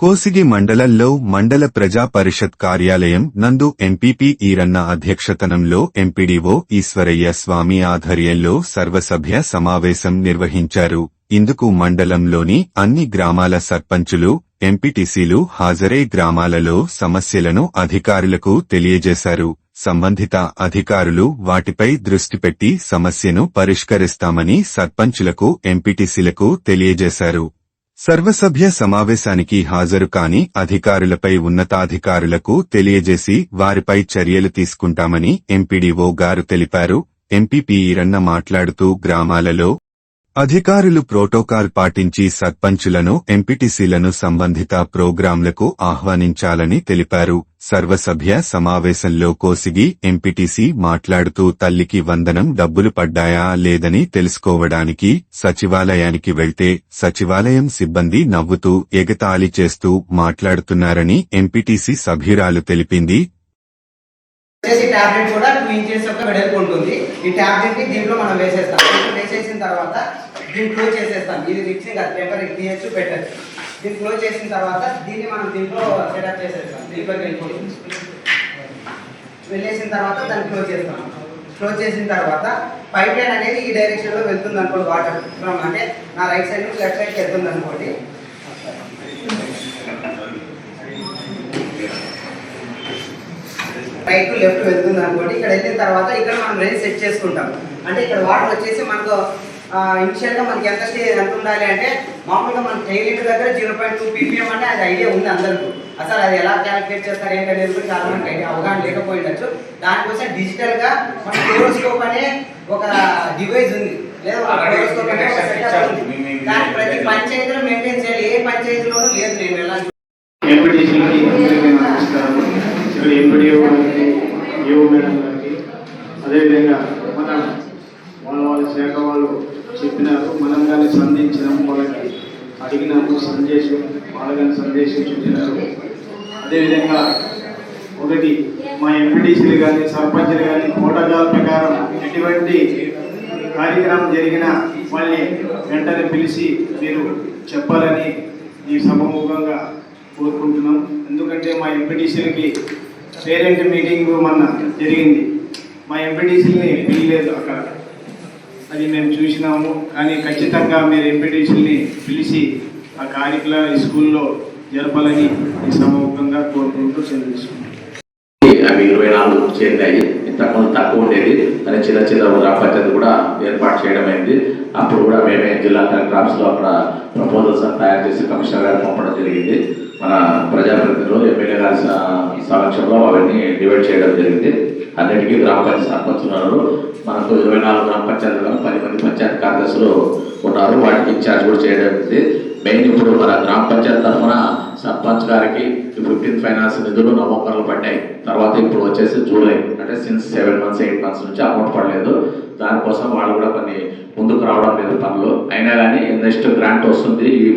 కోసిగి మండలంలో మండల ప్రజా పరిషత్ కార్యాలయం నందు ఎంపీపీ ఈరన్న అధ్యక్షతనంలో ఎంపీడీఓ ఈశ్వరయ్య స్వామి ఆధ్వర్యంలో సర్వసభ్య సమావేశం నిర్వహించారు. ఇందుకు మండలంలోని అన్ని గ్రామాల సర్పంచులు ఎంపీటీసీలు హాజరై గ్రామాలలో సమస్యలను అధికారులకు తెలియజేశారు. సంబంధిత అధికారులు వాటిపై దృష్టి పెట్టి సమస్యను పరిష్కరిస్తామని సర్పంచులకు ఎంపీటీసీలకు తెలియజేశారు. సర్వసభ్య సమావేశానికి హాజరు కాని అధికారులపై ఉన్నతాధికారులకు తెలియజేసి వారిపై చర్యలు తీసుకుంటామని ఎంపీడీఓ గారు తెలిపారు. ఎంపీపీ ఈరన్న మాట్లాడుతూ గ్రామాలలో అధికారులు ప్రోటోకాల్ పాటించి సర్పంచులను ఎంపీటీసీలను సంబంధిత ప్రోగ్రాంలకు ఆహ్వానించాలని తెలిపారు. సర్వసభ్య సమావేశంలో కోసిగి ఎంపీటీసీ మాట్లాడుతూ తల్లికి వందనం డబ్బులు పడ్డాయా లేదని తెలుసుకోవడానికి సచివాలయానికి వెళ్తే సచివాలయం సిబ్బంది నవ్వుతూ ఎగతాళి చేస్తూ మాట్లాడుతున్నారని ఎంపీటీసీ సభ్యురాలు తెలిపింది. వచ్చేసి టాబ్లెట్ కూడా టూ ఇంచెస్ యొక్క వెడల్పు ఉంటుంది. ఈ టాబ్లెట్ని దీంట్లో మనం వేసేస్తాం. దీంట్లో వేసేసిన తర్వాత దీన్ని క్లోజ్ చేసేస్తాం. ఇది రిక్స్ అది పేపర్ తీయచ్చు పెట్టచ్చు దీన్ని క్లోజ్ చేసిన తర్వాత దీన్ని మనం దీంట్లో సెటప్ చేసేస్తాం. దీంట్లోకి వెళ్ళిపోతుంది. వెళ్ళేసిన తర్వాత దాన్ని క్లోజ్ చేస్తాం. క్లోజ్ చేసిన తర్వాత పైప్ లైన్ అనేది ఈ డైరెక్షన్లో వెళ్తుంది అనుకోండి వాటర్ ఫ్రమ్ అంటే నా రైట్ సైడ్ నుంచి లెఫ్ట్ సైడ్కి వెళ్తుంది అనుకోండి రైట్ టు లెఫ్ట్ వెళ్తుంది అనుకోండి. ఇక్కడ వెళ్ళిన తర్వాత ఇక్కడ మనం రేంజ్ సెట్ చేసుకుంటాం. అంటే ఇక్కడ వాటర్ వచ్చేసి మనకు ఇనిషియల్గా మనకి ఎంత స్టే ఎంత ఉండాలి అంటే మామూలుగా మన టైలెట్ దగ్గర జీరో పాయింట్ టూ పీపీఎం అంటే అది ఐడియా ఉంది అందరికీ. అసలు అది ఎలా క్యాలిక్యులేట్ చేస్తారు ఏంటనేది కూడా చాలా మందికి ఐడియా అవగాహన లేకపోయి ఉండొచ్చు. దానికోసం డిజిటల్గా మన క్లోరోస్కోప్ అనే ఒక డివైస్ ఉంది. లేదా దాన్ని ప్రతి పంచాయతీలో మెయింటైన్ చేయాలి. ఏ పంచాయతీలోనూ లేదు. నేను ఎలా ఇక్కడ ఎంపీడీఓ గారికి ఏఓ మేడం గారికి అదేవిధంగా మన వాళ్ళ వాళ్ళ శాఖ వాళ్ళు చెప్పినారు మనం కానీ సంధించినాము వాళ్ళకి అడిగినాము సందేశం వాళ్ళు కానీ సందేశం చెప్పినారు. అదేవిధంగా ఒకటి మా ఎంపీటీసీలు కానీ సర్పంచ్లు కానీ ప్రోటోకాల్ ప్రకారం ఎటువంటి కార్యక్రమం జరిగినా వాళ్ళని వెంటనే పిలిచి మీరు చెప్పాలని ఈ సభముఖంగా కోరుకుంటున్నాం. ఎందుకంటే మా ఎంపీటీసీలకి పేరెంట్ మీటింగ్ మొన్న జరిగింది. మా ఎంపీటీసీని పిలిలేదు అక్కడ. అది మేము చూసినాము. కానీ ఖచ్చితంగా మీరు ఎంపీటీసీని పిలిచి ఆ కార్యక్రమం ఈ స్కూల్లో జరపాలని ఈ సమూహంగా కోరుకుంటూ సెలవు అవి ఇరవై నాలుగు చేరినాయి ఇంతకుముందు తక్కువ ఉండేది. కానీ చిన్న చిన్న గ్రామ పంచాయతీ కూడా ఏర్పాటు చేయడం అయింది. అప్పుడు కూడా మేమే జిల్లా కలెక్టర్ ఆఫీస్లో అక్కడ ప్రపోజల్స్ తయారు చేసి కమిషనర్ గారు పంపడం జరిగింది. మన ప్రజాప్రతినిధులు ఎమ్మెల్యే గారి స- సమక్షంలో అవన్నీ డివైడ్ చేయడం జరిగింది. అన్నిటికీ గ్రామ పంచాయతీ సర్పంచులు ఉన్నారు మనకు ఇరవై నాలుగు గ్రామ పంచాయతీలు పది మంది పంచాయతీ కార్యదర్శులు ఉన్నారు. వాటికి ఇన్ఛార్జ్ కూడా చేయడం జరిగింది. మెయిన్ ఇప్పుడు మన గ్రామ పంచాయతీ తరఫున సర్పంచ్ గారికి ఫిఫ్టీన్త్ ఫైనాన్స్ నిధులు నవంబర్లో పడ్డాయి. తర్వాత ఇప్పుడు వచ్చేసి జూలై అంటే since seven months eight months నుంచి అమౌంట్ పడలేదు. దానికోసం వాళ్ళు కూడా కొన్ని ముందుకు రావడం లేదు పనులు. అయినా కానీ నెక్స్ట్ గ్రాంట్ వస్తుంది.